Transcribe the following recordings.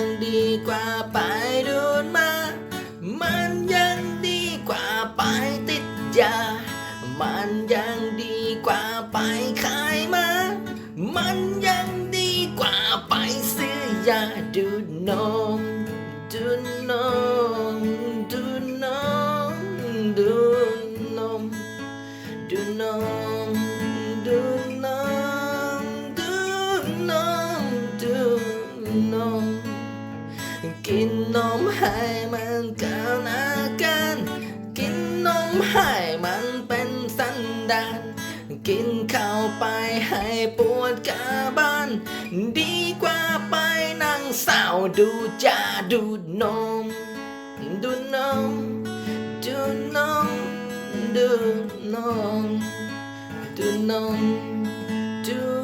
ยังดีกว่าไปโดนมา มันยังดีกว่าไปติดยา มันยังดีกว่าไปขายมา มันยังดีกว่าไปซื้อยาดูดนมดูดนมดูดนมดูดนมดูดนม ให้มันเกินอาการกินนมให้มันเป็นสันดานกินข้าวไปให้ปวดกาบาน ดีกว่าไปนั่งเศร้าดูจาดูดนม ดูนม ดูนม ดูนม ดูนมดู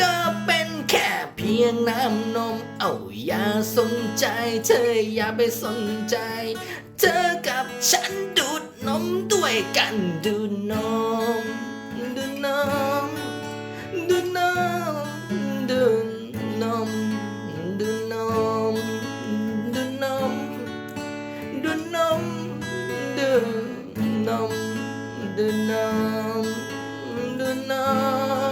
ก็เป็นแค่เพียงน้ำนม เอาอย่าสนใจ เธออย่าไปสนใจ เธอกับฉันดูดนมด้วยกันดูดนม ดูดนม ดูดนม ดูดนม ดูดนม ดูดนม ดูดนม ดูดนม ดูดนม ดูดนม